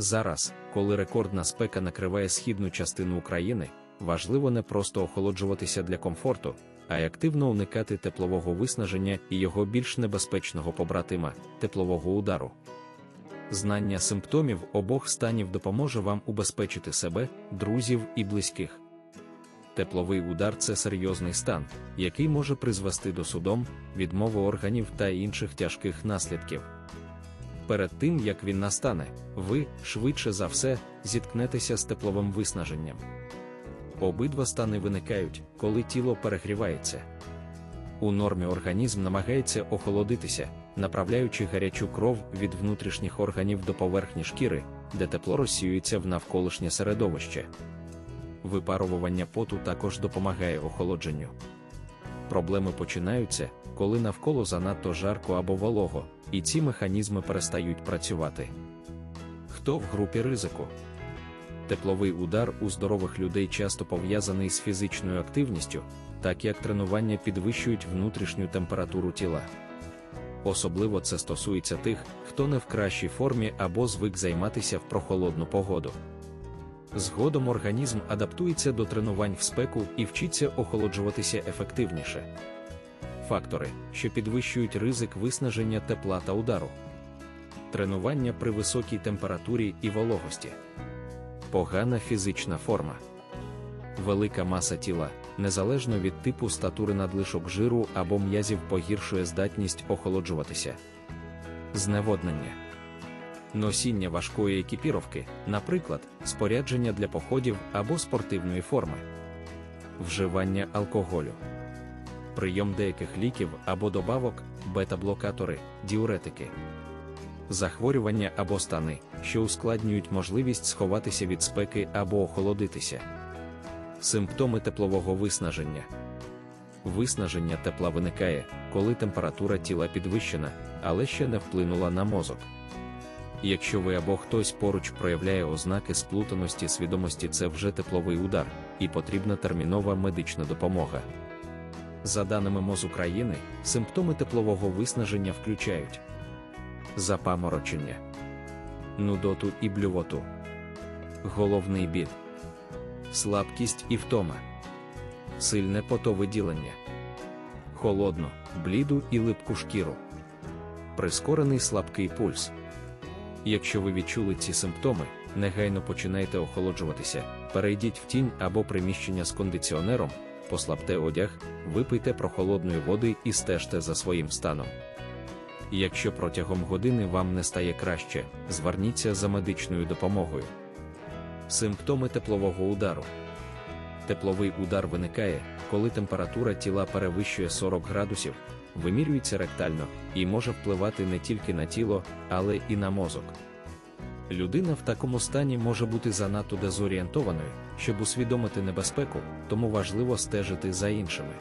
Зараз, коли рекордна спека накриває східну частину України, важливо не просто охолоджуватися для комфорту, а й активно уникати теплового виснаження і його більш небезпечного побратима теплового удару. Знання симптомів обох станів допоможе вам убезпечити себе, друзів і близьких. Тепловий удар це серйозний стан, який може призвести до судом, відмови органів та інших тяжких наслідків. Перед тим як він настане, ви, швидше за все, зіткнетеся з тепловим виснаженням. Обидва стани виникають, коли тіло перегрівається. У нормі організм намагається охолодитися, направляючи гарячу кров від внутрішніх органів до поверхні шкіри, де тепло розсіюється в навколишнє середовище. Випарувування поту також допомагає охолодженню. Проблеми починаються, коли навколо занадто жарко або волого, і ці механізми перестають працювати. Хто в групі ризику? Тепловий удар у здорових людей часто пов'язаний з фізичною активністю, так як тренування підвищують внутрішню температуру тіла. Особливо це стосується тих, хто не в кращій формі або звик займатися в прохолодну погоду. Згодом організм адаптується до тренувань в спеку і вчиться охолоджуватися ефективніше. Фактори, що підвищують ризик виснаження тепла та удару, тренування при високій температурі і вологості, погана фізична форма, велика маса тіла, незалежно від типу статури надлишок жиру або м'язів погіршує здатність охолоджуватися, зневоднення. Носіння важкої екіпіровки, наприклад, спорядження для походів або спортивної форми, вживання алкоголю, прийом деяких ліків або добавок, бета-блокатори, діуретики, захворювання або стани, що ускладнюють можливість сховатися від спеки або охолодитися, симптоми теплового виснаження. Виснаження тепла виникає, коли температура тіла підвищена, але ще не вплинула на мозок. Якщо ви або хтось поруч проявляє ознаки сплутаності свідомості, це вже тепловий удар, і потрібна термінова медична допомога. За даними МОЗ України, симптоми теплового виснаження включають запаморочення, нудоту і блювоту, головний біль, слабкість і втома, сильне потовиділення, холодну, бліду і липку шкіру, прискорений слабкий пульс. Якщо ви відчули ці симптоми, негайно починайте охолоджуватися, перейдіть в тінь або приміщення з кондиціонером, послабте одяг, випийте прохолодної води і стежте за своїм станом. Якщо протягом години вам не стає краще, зверніться за медичною допомогою. Симптоми теплового удару. Тепловий удар виникає, коли температура тіла перевищує 40 градусів, вимірюється ректально і може впливати не тільки на тіло, але і на мозок. Людина в такому стані може бути занадто дезорієнтованою, щоб усвідомити небезпеку, тому важливо стежити за іншими.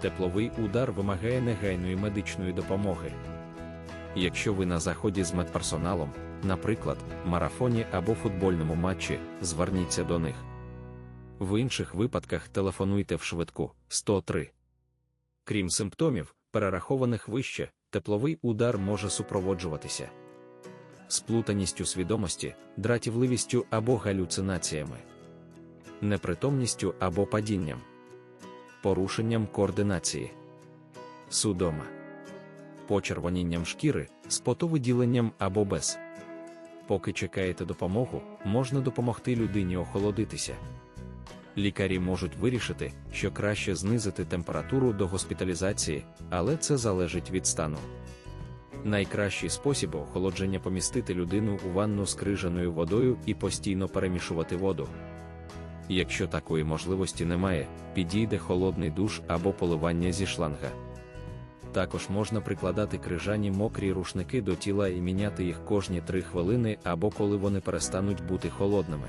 Тепловий удар вимагає негайної медичної допомоги. Якщо ви на заході з медперсоналом, наприклад, марафоні або футбольному матчі, зверніться до них. В інших випадках телефонуйте в швидку 103. Крім симптомів, перерахованих вище, тепловий удар може супроводжуватися сплутаністю свідомості, дратівливістю або галюцинаціями, непритомністю або падінням, порушенням координації, судома, почервонінням шкіри, спотовиділенням або без. Поки чекаєте допомогу, можна допомогти людині охолодитися. Лікарі можуть вирішити, що краще знизити температуру до госпіталізації, але це залежить від стану. Найкращий спосіб охолодження помістити людину у ванну з крижаною водою і постійно перемішувати воду. Якщо такої можливості немає, підійде холодний душ або поливання зі шланга. Також можна прикладати крижані мокрі рушники до тіла і міняти їх кожні 3 хвилини або коли вони перестануть бути холодними.